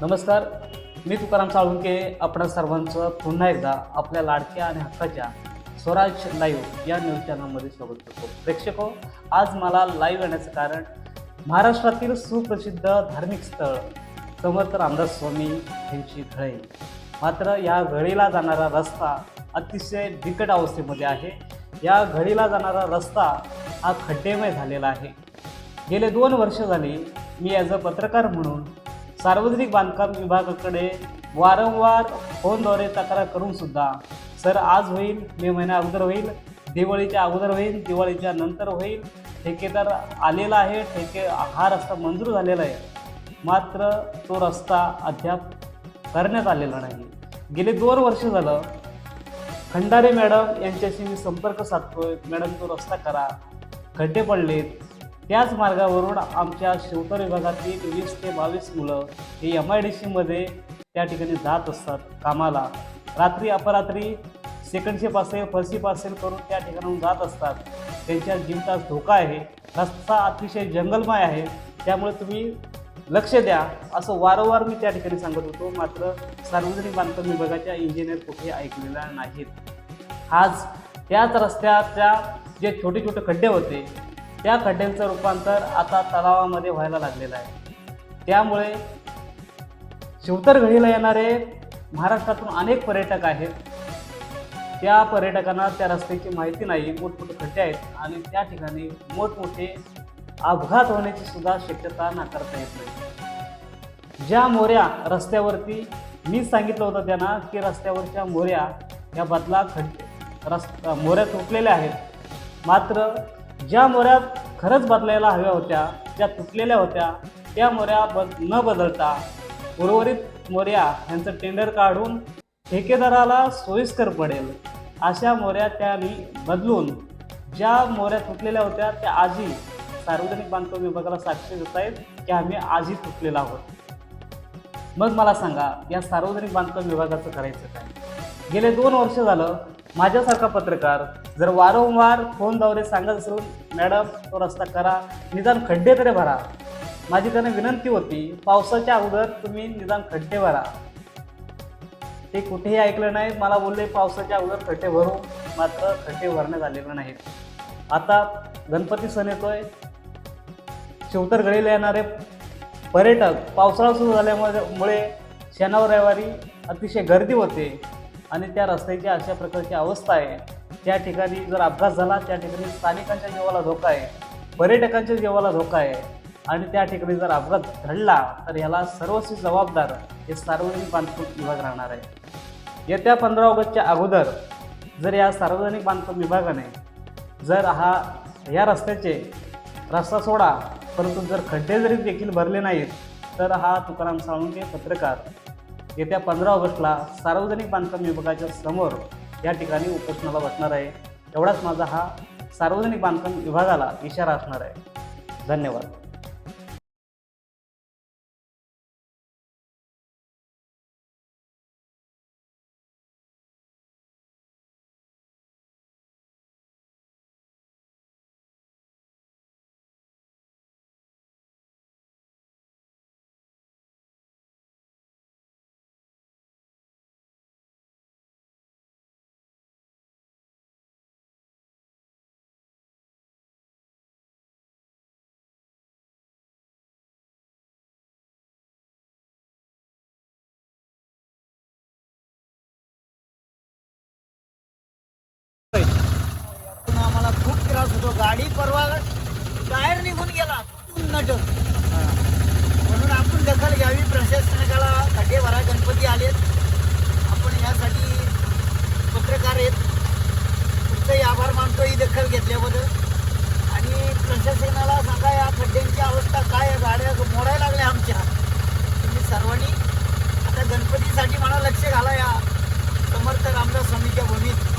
नमस्कार मी तुकाराम साळुंके आपणा सर्वांचं पुन्हा एकदा आपल्या लाडक्या आणि हक्काच्या स्वराज लाईव्ह या न्यूज चॅनलमध्ये स्वागत करतो. प्रेक्षको आज मला लाईव्ह येण्याचं कारण महाराष्ट्रातील सुप्रसिद्ध धार्मिक स्थळ समर्थ रामदास स्वामी यांची घळे. मात्र या घळीला जाणारा रस्ता अतिशय बिकट अवस्थेमध्ये आहे. या घळीला जाणारा रस्ता हा खड्डेमय झालेला आहे. गेले दोन वर्ष झाली मी ॲज अ पत्रकार म्हणून सार्वजनिक बांधकाम विभागाकडे वारंवार फोनद्वारे तक्रार करून सुद्धा सर आज होईल मे महिन्या अगोदर होईल दिवाळीच्या अगोदर होईल दिवाळीच्या नंतर होईल ठेकेदार आलेला आहे ठेके हा रस्ता मंजूर झालेला आहे मात्र तो रस्ता अद्याप करण्यात आलेला नाही. गेले दोन वर्ष झालं खंडारे मॅडम यांच्याशी मी संपर्क साधतोय मॅडम तो रस्ता करा खड्डे पडलेत त्याच मार्गावरून आमच्या शिवतर विभागातील वीस ते बावीस मुलं हे एम आय डी सीमध्ये त्या ठिकाणी जात असतात कामाला. रात्री अपरात्री सेकंड शिप असेल फर्स्ट शिप असेल करून त्या ठिकाणाहून जात असतात. त्यांच्या जीवनात धोका आहे. रस्ता अतिशय जंगलमय आहे. त्यामुळे तुम्ही लक्ष द्या. असं वारंवार मी त्या ठिकाणी सांगत होतो. मात्र सार्वजनिक बांधकाम विभागाच्या इंजिनियर कुठे ऐकलेल्या नाहीत. आज त्याच रस्त्याच्या जे छोटे छोटे खड्डे होते त्या खड्ड्यांचं रूपांतर आता तलावामध्ये व्हायला लागलेलं आहे. त्यामुळे शिवतर घडीला येणारे महाराष्ट्रातून अनेक पर्यटक आहेत. त्या पर्यटकांना त्या रस्त्याची माहिती नाही मोठमोठे खड्डे आहेत आणि त्या ठिकाणी मोठमोठे अपघात होण्याची सुद्धा शक्यता नाकारता येत नाही. ज्या मोऱ्या रस्त्यावरती मी सांगितलं होतं त्यांना की रस्त्यावरच्या मोऱ्या या बदला खड्डे रस् मोऱ्या तुटलेल्या आहेत. मात्र ज्या मोऱ्या खरंच बदलायला हव्या होत्या ज्या तुटलेल्या होत्या त्या मोऱ्या बद न बदलता उर्वरित मोऱ्या यांचं टेंडर काढून ठेकेदाराला सोयीस्कर पडेल. अशा मोऱ्या त्यांनी बदलून ज्या मोऱ्या तुटलेल्या होत्या त्या आजही सार्वजनिक बांधकाम विभागाला साक्ष देत आहेत की आम्ही आजही तुटलेला आहोत. मग मला सांगा या सार्वजनिक बांधकाम विभागाचं करायचं काय? गेले दोन वर्ष झालं माझ्यासारखा पत्रकार जर वारंवार फोनद्वारे सांगत असून मॅडम तो रस्ता करा निदान खड्डे तरी भरा. माझी त्यांना विनंती होती पावसाच्या अगोदर तुम्ही निदान खड्डे भरा. ते कुठेही ऐकलं नाही मला बोलले पावसाच्या अगोदर खड्डे भरू मात्र खड्डे भरण्यात आलेले नाहीत. आता गणपती सण येतोय शिवतर गळीला येणारे पर्यटक पावसाळा सुरू झाल्यामुळे मुळे शनिवार रविवारी अतिशय गर्दी होते. आणि त्या रस्त्याची अशा प्रकारची अवस्था आहे. त्या ठिकाणी जर अपघात झाला त्या ठिकाणी स्थानिकांच्या जीवाला धोका आहे पर्यटकांच्या जीवाला धोका आहे आणि त्या ठिकाणी जर अपघात घडला तर याला सर्वस्वी जबाबदार हे सार्वजनिक बांधकाम विभाग राहणार आहे. येत्या पंधरा ऑगस्टच्या अगोदर जर या सार्वजनिक बांधकाम विभागाने जर हा या रस्त्याचे रस्ता सोडा परंतु जर खड्डे जरी देखील भरले नाहीत तर हा तुकाराम साळुंके पत्रकार येत्या पंधरा ऑगस्टला सार्वजनिक बांधकाम विभागाच्या समोर या ठिकाणी उपोषणाला बसणार आहे. एवढाच माझा हा सार्वजनिक बांधकाम विभागाला इशारा असणार आहे. धन्यवाद. त्रास होतो. गाडी परवा बाहेर निघून गेला. नट म्हणून आपण दखल घ्यावी. प्रशासनाला खड्डेभरा गणपती आलेत. आपण यासाठी पत्रकार आहेत. तुमचंही आभार मानतो ही दखल घेतल्याबद्दल. आणि प्रशासनाला सांगा या खड्ड्यांची अवस्था काय आहे? गाड्या मोडायला लागल्या आमच्या. तुम्ही सर्वांनी आता गणपतीसाठी मला लक्ष घाला या समर्थ रामदास स्वामीच्या भूमीत.